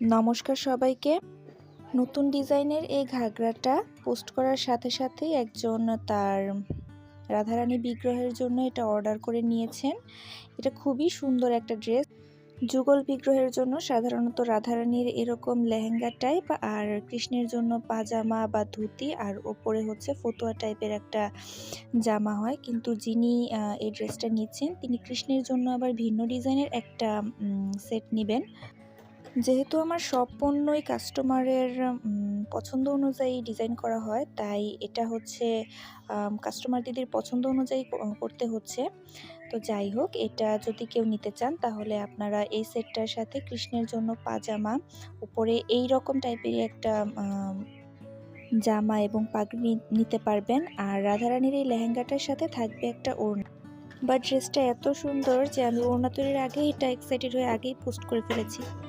নমস্কার সবাইকে। নতুন ডিজাইনের এই ঘাগরাটা পোস্ট করার সাথে সাথেই একজন তার রাধারানী বিগ্রহের জন্য এটা অর্ডার করে নিয়েছেন। এটা খুবই সুন্দর একটা ড্রেস। যুগল বিগ্রহের জন্য সাধারণত রাধারানীর এরকম লেহেঙ্গা টাইপ আর কৃষ্ণের জন্য পাজামা বা ধুতি আর ওপরে হচ্ছে ফতুয়া টাইপের একটা জামা হয়। কিন্তু যিনি এই ড্রেসটা নিচ্ছেন, তিনি কৃষ্ণের জন্য আবার ভিন্ন ডিজাইনের একটা সেট নেবেন। যেহেতু আমার সব পণ্যই কাস্টমারের পছন্দ অনুযায়ী ডিজাইন করা হয়, তাই এটা হচ্ছে কাস্টমার দিদির পছন্দ অনুযায়ী করতে হচ্ছে। তো যাই হোক, এটা যদি কেউ নিতে চান, তাহলে আপনারা এই সেটটার সাথে কৃষ্ণের জন্য পাজামা, উপরে এই রকম টাইপেরই একটা জামা এবং পাগড়ি নিতে পারবেন। আর রাধারানীর এই লেহেঙ্গাটার সাথে থাকবে একটা ওড়না। বা ড্রেসটা এত সুন্দর যে আমি ওড়না তৈরির আগে এটা এক্সাইটেড হয়ে আগেই পোস্ট করে ফেলেছি।